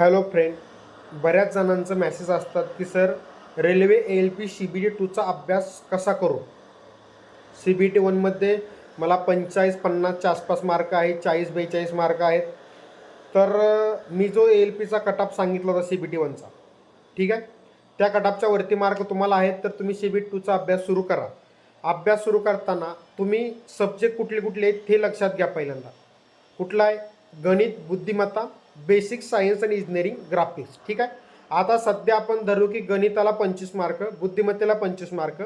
Hello friend बऱ्याच जणांचं message असतात की sir railway L P C B T टूचा अभ्यास कसा करू? सी बी टी वनमध्ये मला पंचेचाळीस पन्नासच्या आसपास मार्क आहेत चाळीस बेचाळीस मार्क आहेत. तर मी जो एल पीचा कटाप सांगितला होता सी बी टी वनचा ठीक आहे? त्या कटापच्या वरती मार्क तुम्हाला आहेत तर तुम्ही सी बी टी टूचा अभ्यास सुरू करा. अभ्यास सुरू करताना तुम्ही सब्जेक्ट कुठले कुठले आहेत ते लक्षात घ्या पहिल्यांदा. कुठला आहे? गणित बुद्धिमत्ता बेसिक सायन्स आणि इंजिनिअरिंग ग्राफिक्स ठीक आहे? आता सध्या आपण धरू की गणिताला पंचवीस मार्क बुद्धिमत्तेला पंचवीस मार्क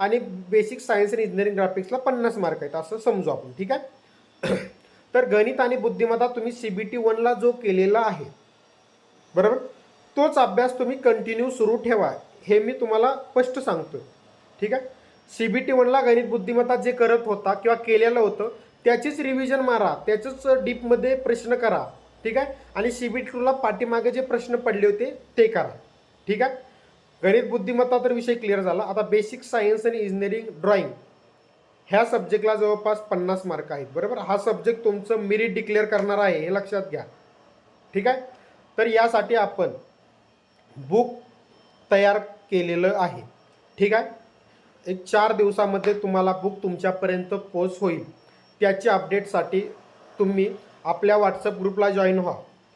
आणि बेसिक सायन्स आणि इंजिनिअरिंग ग्राफिक्सला पन्नास मार्क आहेत असं समजू आपण ठीक आहे? तर गणित आणि बुद्धिमत्ता तुम्ही सी बी टी वनला जो केलेला आहे बरोबर? तोच अभ्यास तुम्ही कंटिन्यू सुरू ठेवा हे मी तुम्हाला स्पष्ट सांगतो ठीक आहे? सी बी टी वनला गणित बुद्धिमत्ता जे करत होता किंवा केलेलं होतं त्याचीच रिव्हिजन मारा त्याचंच डीपमध्ये प्रश्न करा ठीक आहे? आणि सी बी टूला पाठीमागे जे प्रश्न पडले होते ते करा. ठीक आहे? गणित बुद्धिमत्ता तर विषय क्लिअर झाला. आता बेसिक सायन्स आणि इंजिनिअरिंग ड्रॉइंग ह्या सब्जेक्टला जवळपास पन्नास मार्क आहेत. बरोबर? हा सब्जेक्ट तुमचं मेरिट डिक्लेअर करणार आहे हे लक्षात घ्या. ठीक आहे? तर यासाठी आपण बुक तयार केलेलं आहे. ठीक आहे? एक चार दिवसामध्ये तुम्हाला बुक तुमच्यापर्यंत पोच होईल. त्याच्या अपडेटसाठी तुम्ही आपल्या व्हॉट्सअप ग्रुपला जॉईन व्हा.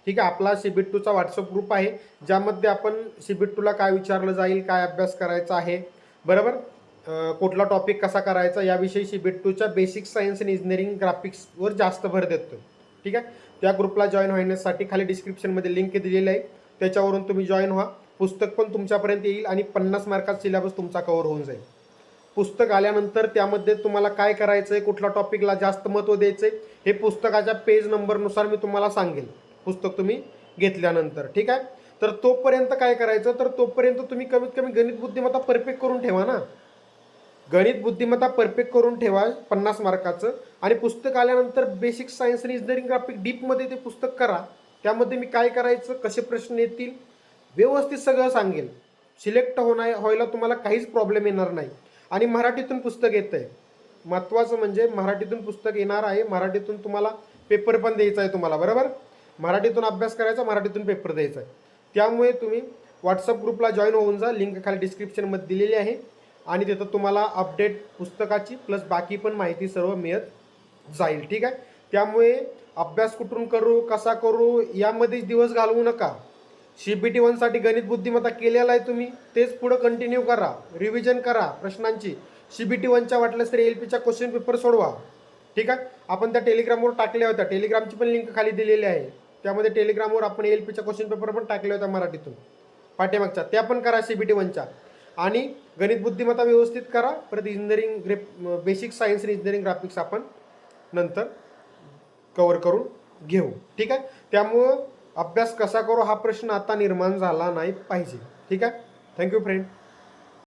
ठीक आहे? आपला सी बी टूचा व्हॉट्सअप ग्रुप आहे ज्यामध्ये आपण सी बी टूला काय विचारलं जाईल काय अभ्यास करायचा आहे बरोबर? कुठला टॉपिक कसा करायचा याविषयी सी बी टूच्या बेसिक सायन्स अँड इंजिनिअरिंग ग्राफिक्सवर जास्त भर देतो ठीक आहे? त्या ग्रुपला जॉईन होण्यासाठी खाली डिस्क्रिप्शनमध्ये लिंक दिलेली आहे. त्याच्यावरून तुम्ही जॉईन व्हा. पुस्तक पण तुमच्यापर्यंत येईल आणि पन्नास मार्काचा सिलेबस तुमचा कव्हर होऊन जाईल. पुस्तक आल्यानंतर त्यामध्ये तुम्हाला काय करायचं आहे कुठल्या टॉपिकला जास्त महत्त्व द्यायचं आहे हे पुस्तकाच्या पेज नंबरनुसार मी तुम्हाला सांगेल. पुस्तक तुम्ही घेतल्यानंतर ठीक आहे? तर तोपर्यंत काय करायचं तर तोपर्यंत तुम्ही कमीत कमी गणित बुद्धिमत्ता परफेक्ट करून ठेवा ना. गणित बुद्धिमत्ता परफेक्ट करून ठेवा पन्नास मार्काचं. आणि पुस्तक आल्यानंतर बेसिक सायन्स आणि इंजिनिअरिंग ग्राफिक डीपमध्ये ते पुस्तक करा. त्यामध्ये मी काय करायचं कसे प्रश्न येतील व्यवस्थित सगळं सांगेल. सिलेक्ट होणार व्हायला तुम्हाला काहीच प्रॉब्लेम येणार नाही. आणि मराठीतून पुस्तक येतं आहे महत्त्वाचं म्हणजे मराठीतून पुस्तक येणार आहे मराठीतून तुम्हाला पेपर पण द्यायचा आहे तुम्हाला बरोबर? मराठीतून अभ्यास करायचा मराठीतून पेपर द्यायचा आहे. त्यामुळे तुम्ही व्हॉट्सअप ग्रुपला जॉईन होऊन जा लिंक खाली डिस्क्रिप्शनमध्ये दिलेली आहे. आणि तिथं तुम्हाला अपडेट पुस्तकाची प्लस बाकी पण माहिती सर्व मिळत जाईल ठीक आहे? त्यामुळे अभ्यास कुठून करू कसा करू यामध्येच दिवस घालवू नका. सी बी टी वनसाठी गणित बुद्धिमत्ता केलेला आहे तुम्ही तेच पुढं कंटिन्यू करा रिव्हिजन करा प्रश्नांची. सी बी टी वनच्या वाटल्यास तर एल पीच्या क्वेश्चन पेपर सोडवा. ठीक आहे? आपण त्या टेलिग्रामवर टाकल्या होत्या. टेलिग्रामची पण लिंक खाली दिलेली आहे. त्यामध्ये टेलिग्रामवर आपण एल पीच्या क्वेश्चन पेपर पण टाकल्या होत्या मराठीतून. पाठीमागच्या. त्या पण करा सी बी टी वनच्या आणि गणित बुद्धिमत्ता व्यवस्थित करा. परत इंजिनिअरिंग ग्रेप बेसिक सायन्स आणि इंजिनिअरिंग ग्राफिक्स आपण नंतर कवर करून घेऊ. ठीक आहे? त्यामुळं अभ्यास कसा करू हा प्रश्न आता निर्माण झाला नाही पाहिजे. ठीक आहे? Thank you friend